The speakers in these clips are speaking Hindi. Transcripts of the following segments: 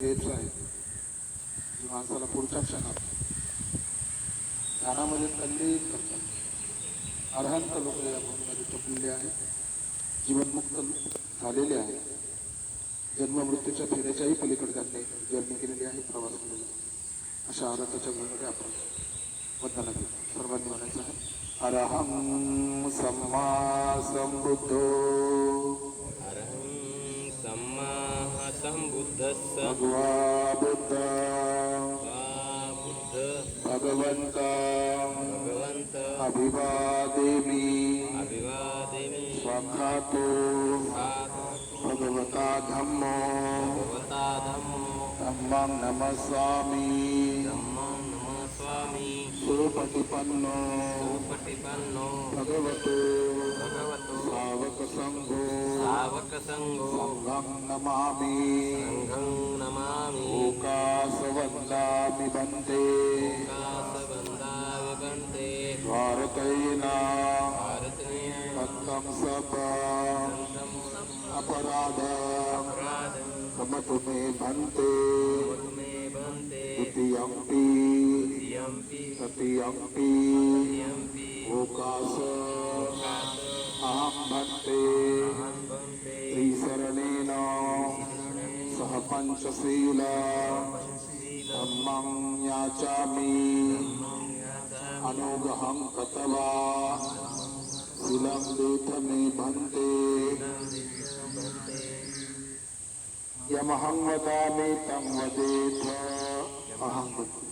घ्यायचं आहे माणसाला पुढच्या क्षणात ध्यानामध्ये तल्ली करतात. अर्हंत लोक या भूमीमध्ये टपलेले आहेत. जीवनमुक्त झालेले आहेत. जन्ममृत्यूच्या फेऱ्याच्याही पलीकडे त्यांनी जर्नी केलेली आहे प्रवास केलेला आहे. अशा आनंदाच्या वेळेमध्ये आपण वंदना केली सर्वांनी म्हणायचं आहे अरहम सम्मा समृद्ध अरहं सम्मा सम्बुद्धस्स भगवा बुद्ध वा बुद्ध भगवन्ता भगवन्त अभिवादेमि अभिवादेमि स्वाखातो भगवता धम्मो भगवता धम्मो धम्मं नमस्वामि धम्मं नमः स्वामी सुपटिपन्नो सुपटिपन्नो भगवतो भगवतो सावकसङ्घो सावकसङ्गो सङ्घं नमामि सङ्घं नमामि लोकासवन्दामि बन्ते कासवन्दाविबन्ते भारतेन भारते दत्तं सप अपराध अपराधं क्षमतु मे भन्ते द्वितीयम्पि यम्पि तृतीयम्पि यम्पि ओकास। अहं भन्ते त्रिशरणेन सह पञ्चशील। धम्मं याचामि। अनुग्रहं कृत्वा। शिलं लेथ मे भन्ते यमहं वदामि तं वदेथ। अहं वदामि।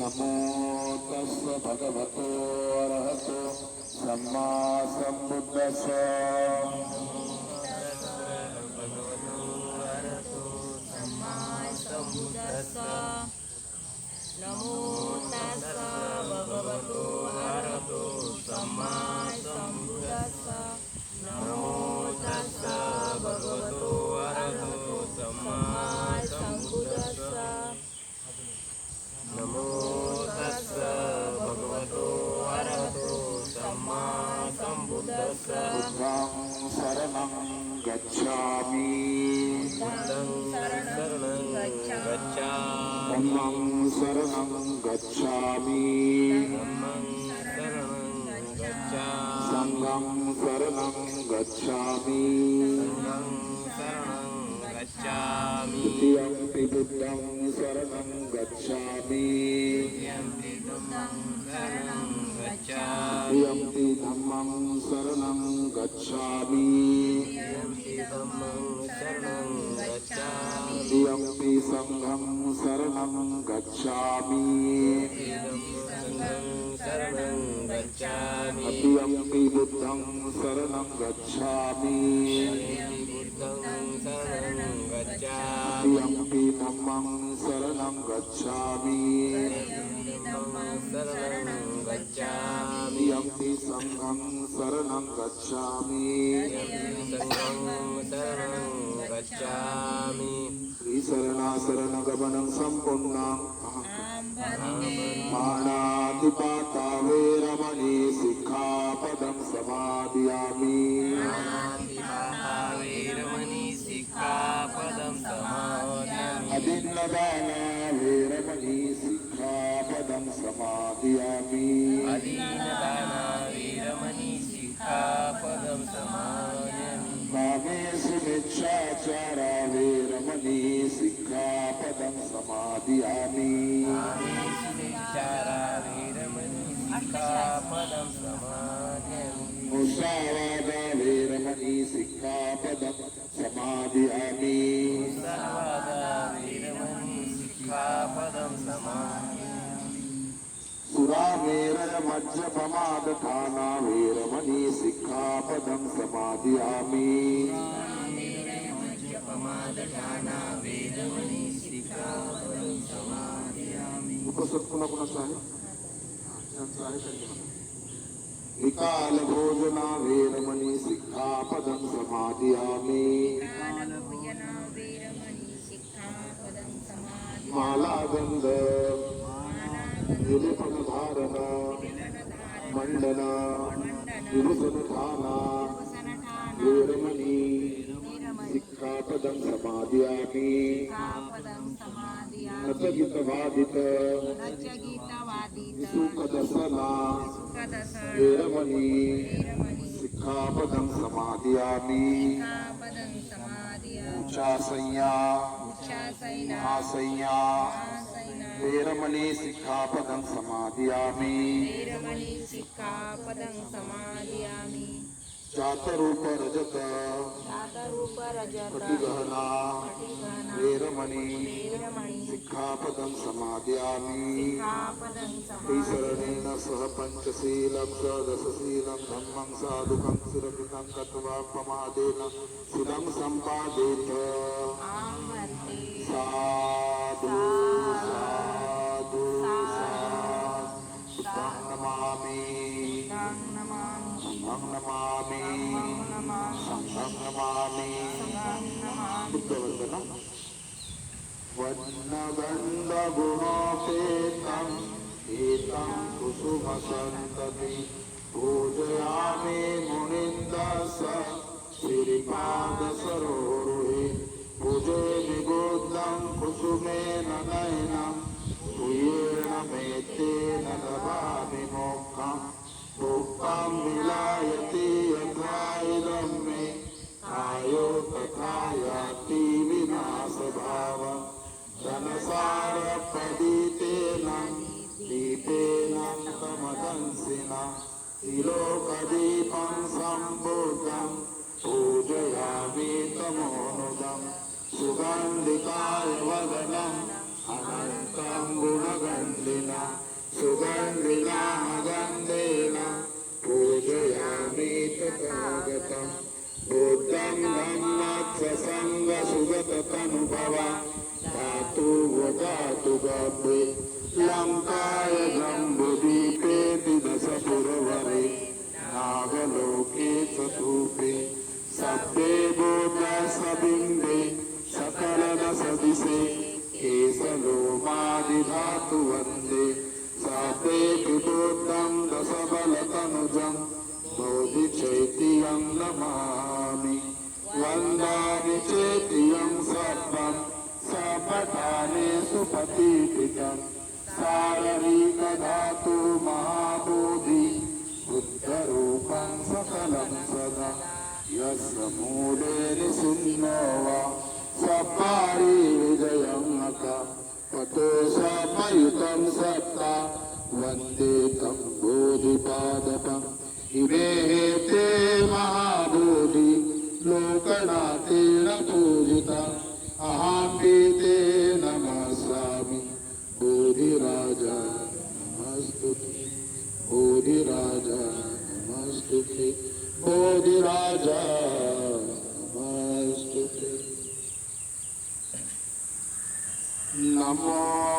नमो तस्य भगवतो अरहतो सम्मा सम्बुद्धस्य नमो तस्स भगवतो अरहतो सम्मा सम्बुद्धस्स। नमो बुद्धं शरणं गच्छामि। धम्मं शरणं गच्छामि। धम्मं शरणं गच्छामि। सङ्घं शरणं शरणं गच्छामि। द्वितीयम्पि बुद्धं शरणं गच्छामि। शरणं गच्छामि द्वितीयम्पि धम्मं शरणं गच्छामि। धम्मं शरणं गच्छामि द्वितीयम्पि सङ्घं शरणं गच्छामि। तृतीयम्पि बुद्धं शरणं गच्छामि। तृतीयम्पि धम्मं शरणं गच्छामि। गच्छामि। सङ्घं शरणं गच्छामि गच्छामि। श्रीशरणाशरणगमनं सम्पूर्णम् आं भन्ते पाणातिपाता वेरमणि सिक्खापदं समादयामि। वीरमणि सिक्खापदं समादयामि। अदिन्नदाना वेरमणि सिक्खापदं समादयामि वेरमणि सिक्खापदं समादयामि विचारा పునః పునః సాహి వికాల భోజన వేరమణి సిక్ఖాపదం సమాధియామి. మాలాగంధ నిలుపనధారణ మండన నిలుసనధాన వేరమణి. सिक्खापदं समाधि मालागंध विलिपनधारण मंडन विभूषणठाना वेरमणि सिक्खापदं समादयामि समादियामि रजगीतवादित सुखदसना। सुखदसण वेरमणि। सिक्खापदं समादियामि। समादियामि। वेरमणि सिक्खापदं समादियामि। समादियामि। जातरूप रजत कटिगहना वेरमणि सिक्खापदं समादियामि। त्रिसरणेन सह पञ्चशीलं षोडशशीलं धम्मं साधुकं सुरक्षितं कृत्वा प्रमादेन शिलं सम्पादेत साधु साधु साधु नमामि। तं नमामि। तं नमामि बुद्धवन्दनं वर्णगन्धगुणोपेतं एतं कुसुमसन्तति पूजयामि मुनिन्दस। श्रीपादसरोरुहे पूजे निगोद्धं कुसुमेन भोक्तां विलायति यथा इदं मे। कायो तथा विनाशभाव दीपेन तमदंसिन। तिलोकदीपं सम्बुद्धं पूजयामि तमोनुदं सुगन्धिकाय वदनम् अनन्तं पूजयामि तथागतम्। बुद्धं धम्मत्सङ्गसुगततनुभव धातु वदातु गभे लङ्काय जम्बुदीपेति दशपुरवरे नागलोके चतुपे सभ्ये बोधसबिम्बे सकलदशदिशे। केशलोमादिधातु वंदे। पिबोद्धं दशबलतनुजं बोधिचैत्यं नमामि। वन्दामि चेतियं सर्वं सपठाने सुपतिपितं साररीकधातु महाबोधि, बुद्धरूपं सकलं सदा। यस्य मूले निसिन्नो वा सपारि विजयं नक। पतो समयुतं सत्ता वंदे तं बोधिपादपम् इमे ते महाबोधि, लोकनाथेन पूजिता। अहमपि ते नमस्यामि बोधिराजा नमस्तु बोधिराजा नमस्तु बोधिराजा नमस्तु नमो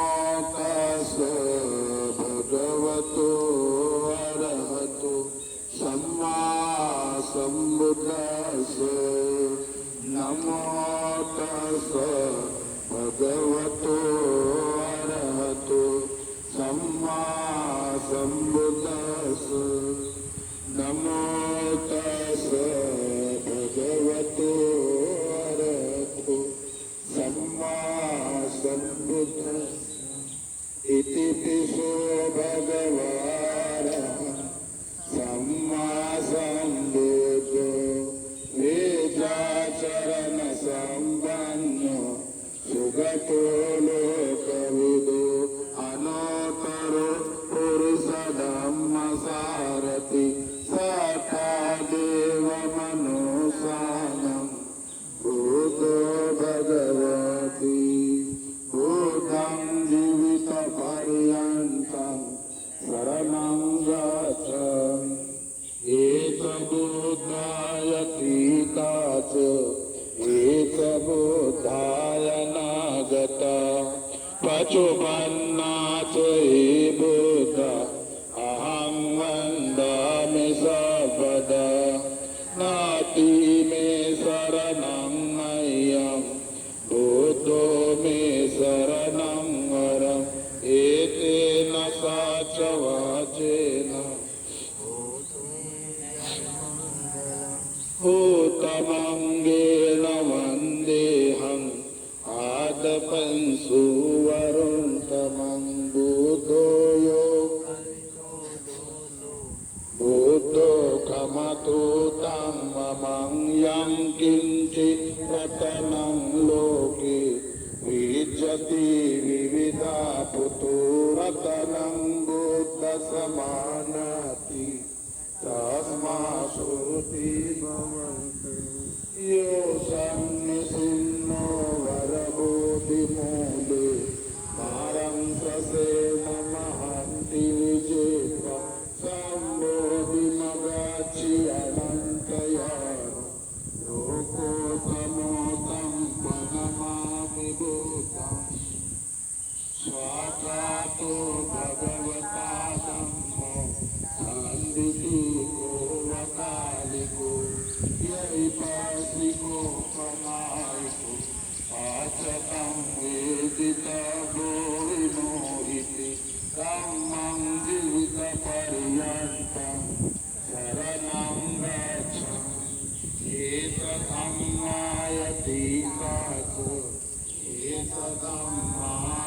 सम्बुद्धस् नमो तस भगवतो अरहतो सम्मा सम्बुद्धस् नमो पीता च नागता कमतु तं ममं यं लोके विजति विविधा पुतुरतनं बुद्धसमानति तस्मा श्रुति यो सन्निसिन्नो वरबोधिमूले मारं ससेनमहन्ति विजेत स्वाकातो भगवता धम्मो सन्दितिको वकालिको यैपासिको पनायिको पाचकं वेदितभो विमोहिते धम्मं जीवितपर्यन्तं शरणं गच्छामि। एतधम्मायतीताच एतदम्मानागत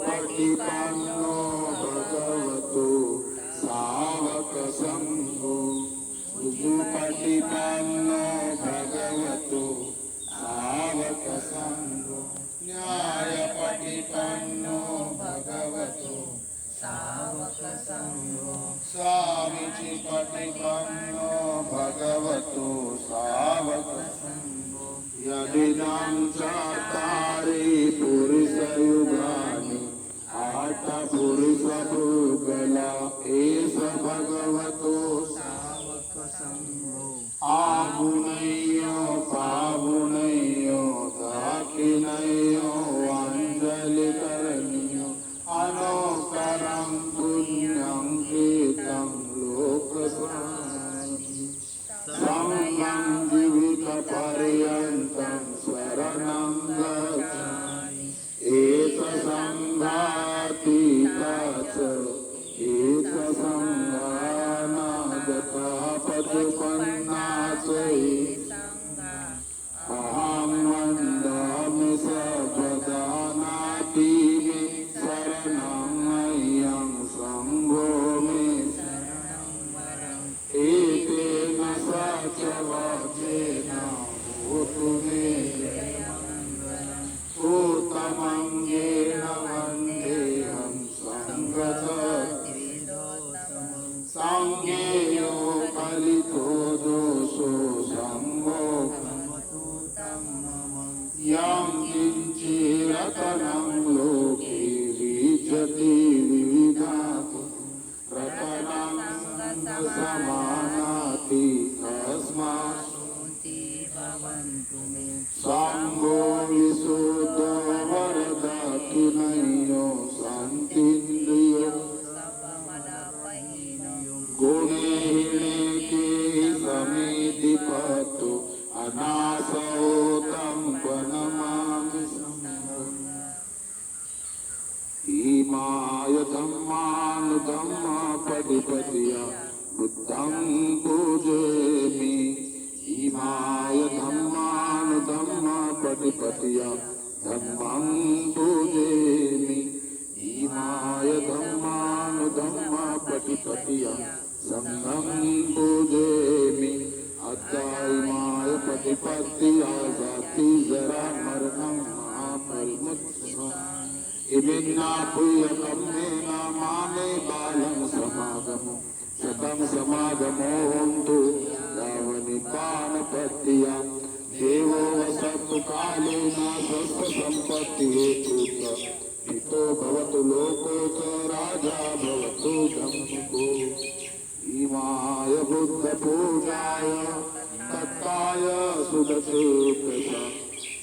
सुपटिपन्नो भगवतो सावकसङ्घो सुपटिपन्नो भगवतो सावकसङ्घो न्यायपटिपन्नो भगवतो स्वामिचि पटिपन्नो भगवतो सावकसङ्घो यदिदं चत्वारि पुरुषयुगानि आठ पुरुषभूगला एष भगवतो आगुणय्यो आगुणै song.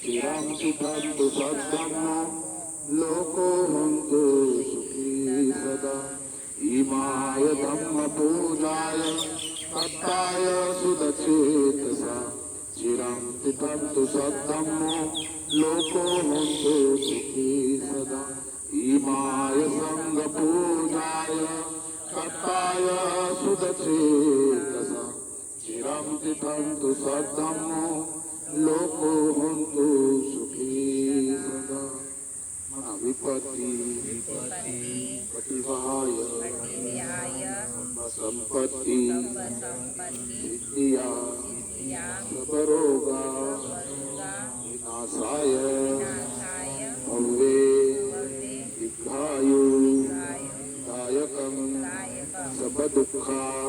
चिरं सुखन्तु सद्धम्मो लोको हन्तु सुखी सदा इमाय धम्मपूजाय दत्ताय सुदचेतसा चिरं तिथन्तु सद्धम्मो लोको सुखी सदा इमाय सुदचेतसा चिरं तिथन्तु सद्धम्मो लोको हन्तु सुखी सदा। विपत्ति। संपत्ति संपत्ति सबरोगा दुर्गा विनाशाय। भव्ये दीर्घायु। गायो दायकं सर्वदुःखा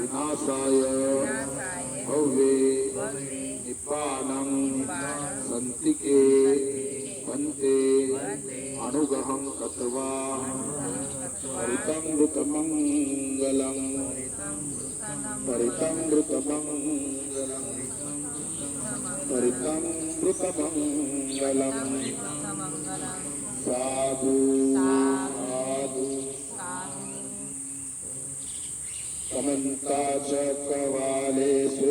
विनाशाय नाशाय भव्ये भव्ये निपानं निपानं सन्तिके भन्ते अनुगहं कत्वा परितमृतमङ्गलम् परितमृतमङ्गलम् परितमृतमङ्गलम् साधु साधु समन्ता च कवालेषु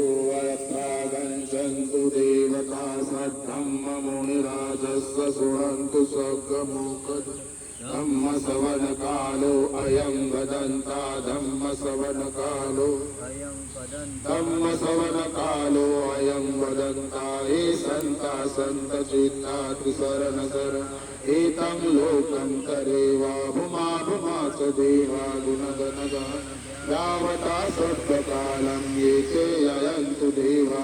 देवता सद्धम्ममुनिराजस्य शृणन्तु सगमुखद धम्मसवनकालो अयं वदन्ता धम्मसवनकालो। धम्मसवनकालो अयं वदन्ता ये सन्ता सन्तचित्ता त्रिशरण शरण एतं लोकं तरेवा भुमा भुमा च देवा गुणगणगा। यावता सत्त्वकालं ये ते अयन्तु देवा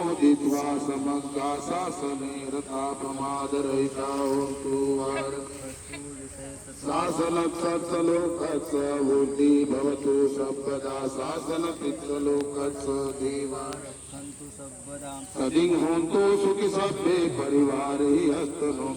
समग्रा शासने रथा प्रमादरहिता होन्तु शासनक्षलोकस्य वृद्धि भवतु सर्वदा शासनपित्तलोकस्य देवा सदिं होन्तु सुखि सभ्ये परिवारे हस्तनो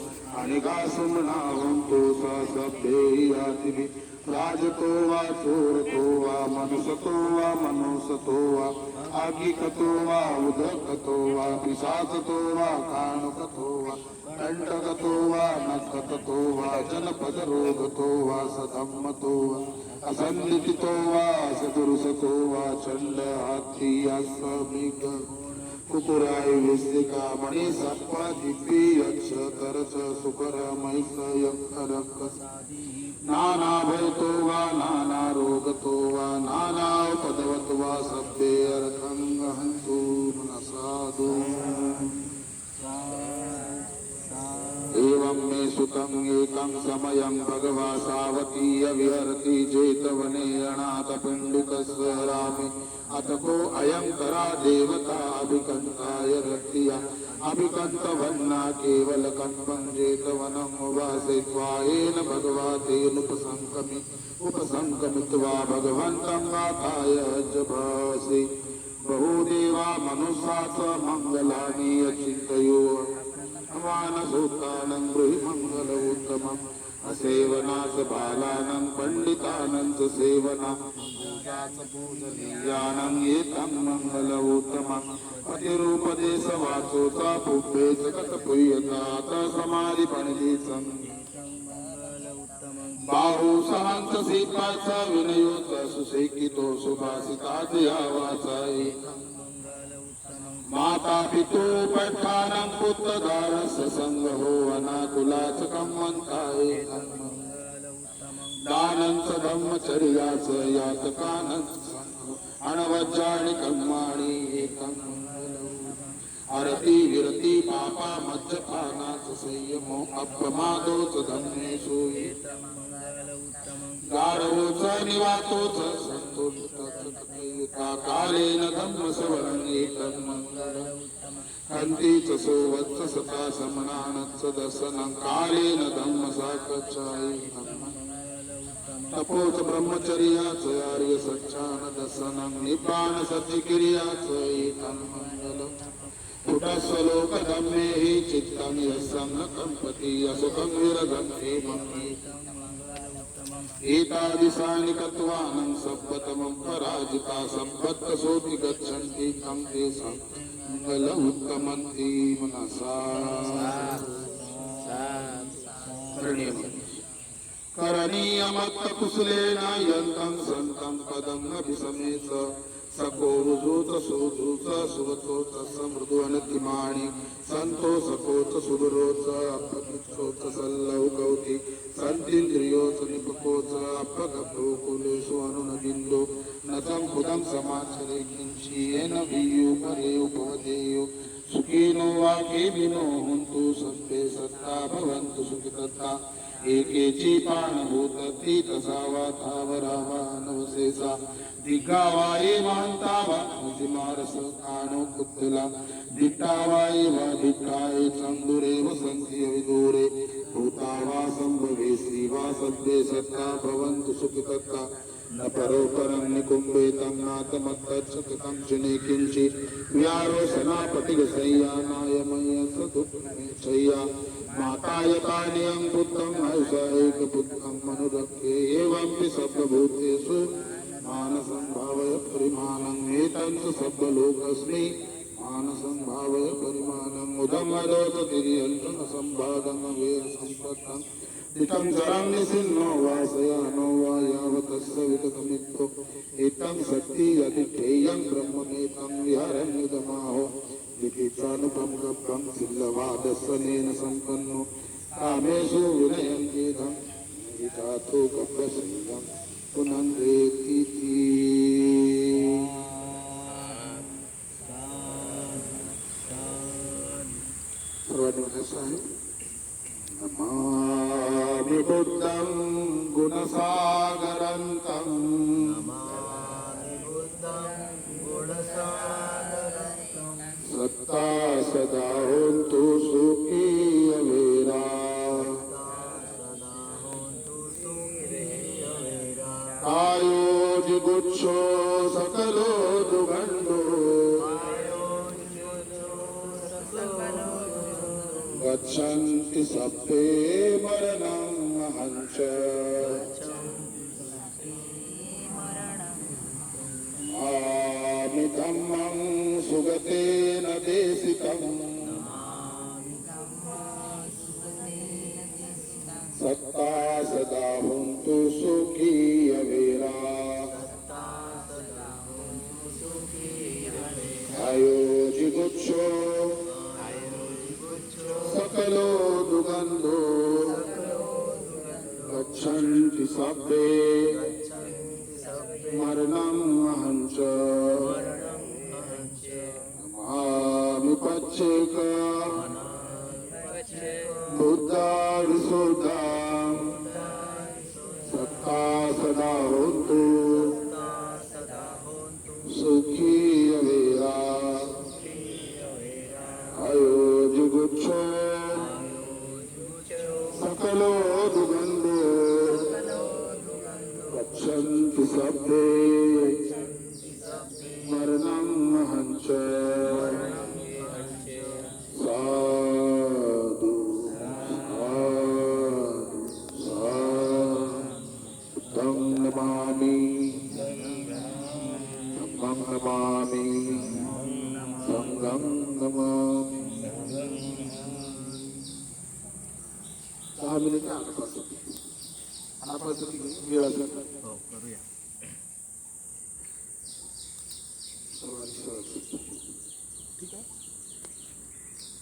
अनिका सुमना होन्तु सा सभ्ये यातिभिः राजतो वा चोरतो वा मनुषतो वा मनुषतो वा आगिकतो वा उदकतो वा पिशाचतो वा काणुकतो वा दण्डगतो वा नखततो वा जनपदरोगतो वा सधम्मतो वा असन्नितितो वा सदुरुसतो वा चण्ड हाथी अस्मिक कुकुराय विस्तिका मणि सर्पा दिव्य यक्ष तरच सुकर महिष यक्ष नाना भयतो वा नाना वा नाना वा सभ्ये अर्थं गहन्तु मनसाधु एवं मे सुतं एकं समयं भगवा सावतीय विहरति जेतवने अनाथपिण्डिकस्य रामे अतको अयं करा देवता अभिकन्ताय रत्या अभिकन्तवन्ना केवलकल्पं जेतवनम् उवासित्वा येन भगवा तेनुपसङ्कमि उपसङ्कमित्वा भगवन्तं गाथाय जभासि बहुदेवा मनुष्या च मङ्गलानि अचिन्तयो भगवानसूत्रानं गृहिमङ्गल उत्तमम् असेवनाच बालानं पण्डितानं च सेवना। पूजनीयानं एतं मङ्गल उत्तमम् पतिरूपदेश वाचोचा पुब्बे जगत्पुय्यतात समाधिपणिजे सन् बाहू सहंत सीपाचा विनयोचा सुशेकितो सुभाषिताच या वाचाई माता पितोपठानं संग हो अनाकुलाच कम्मन्ताय दानञ्च ब्रह्मचर्याच यातकानं अणवज्राणि कर्माणि एकं आरती विरती पापा मज्जपानाच संयमो अपमादोच धम्मेषु गाढवोच निवातोच संतोषित कालेन धम्म सवरण एकं मंगलम् हन्तीच सोवत्स सता समनानच दर्शनं कालेन धम्म साकच्छायि तपोच ब्रह्मचर्याच आर्य सच्चान दर्शनं निपान सच्चिक्रियाच एतं मंगलम् कुटस्वलोक धम्मे हि चित्तं यस्सं न कम्पति असुखं विरगं हेमम् एतादिशानि कत्वानं सब्बतमं पराजिता सम्पत्तसोऽपि गच्छन्ति तं तेषां मङ्गलमुत्तमन्ति मनसा करणीयमत्तकुशलेन यन्तं सन्तं पदम् अभिसमेत सको रुजोत सोजोत सुवचोत समृदुवनतिमाणि सन्तोषकोच सुदुरोच अपमिच्छोच सल्लौकौति सन्तीन्द्रियोच निपकोच अपगभ्रोकुलेषु अनुनबिन्दो न सम्पुदं समाचरे किञ्चियेन वीयु परे सुखिनो वा केविनो हुन्तु सत्ते सत्ता भवन्तु सुखितत्ता एकेची पाणभूत ती तसावा थावरावा नवसेसा दिगावाई मानतावा नसिमारस कानो कुत्तला। दिट्टावाई वा दिट्टाई चंदुरे वसंती विदूरे भूतावा संभवे श्रीवा सद्वे सत्ता भवन्तु सुखितत्ता। न परो परं निकुम्बे तं नाथमत्तच्छतं क्षणे किञ्चि व्यारोसना पटिगसय्यानायमय सदुःखमेच्छय्या। माता यतानियं पुत्रम् आयुषा एकपुत्रं मनुरक्षे एवं सर्वभूतेषु मानसं भावय एतं मानसं भावय सम्पत्तम् इतं चरं निसिन्नो वासयानो वा यावतस्य विगतमित्तो एतं शक्ति अतिथेयं ब्रह्ममेतं विहरन्यदमाहो लिखितानुपं सिल्लवादस्सनेन सम्पन्नो। कामेषु विनयं चेदं गीताथो कप्रसंगं पुनन्देतीति बुद्धं गुणसागरन्तम् सत्ता सदा होन्तु सुखी अवेरा आयोजिगुच्छो सकलो दुगण्डो गच्छन्ति सप्ते मरणम्। अहञ्च आमि धम्मं सुगतेन देशिकम् सत्ता सदा हुन्तु सुखी अवेरा आयोजिगुच्छो गच्छन्ति सब्बे मरणम् अहं च गच्छन्ति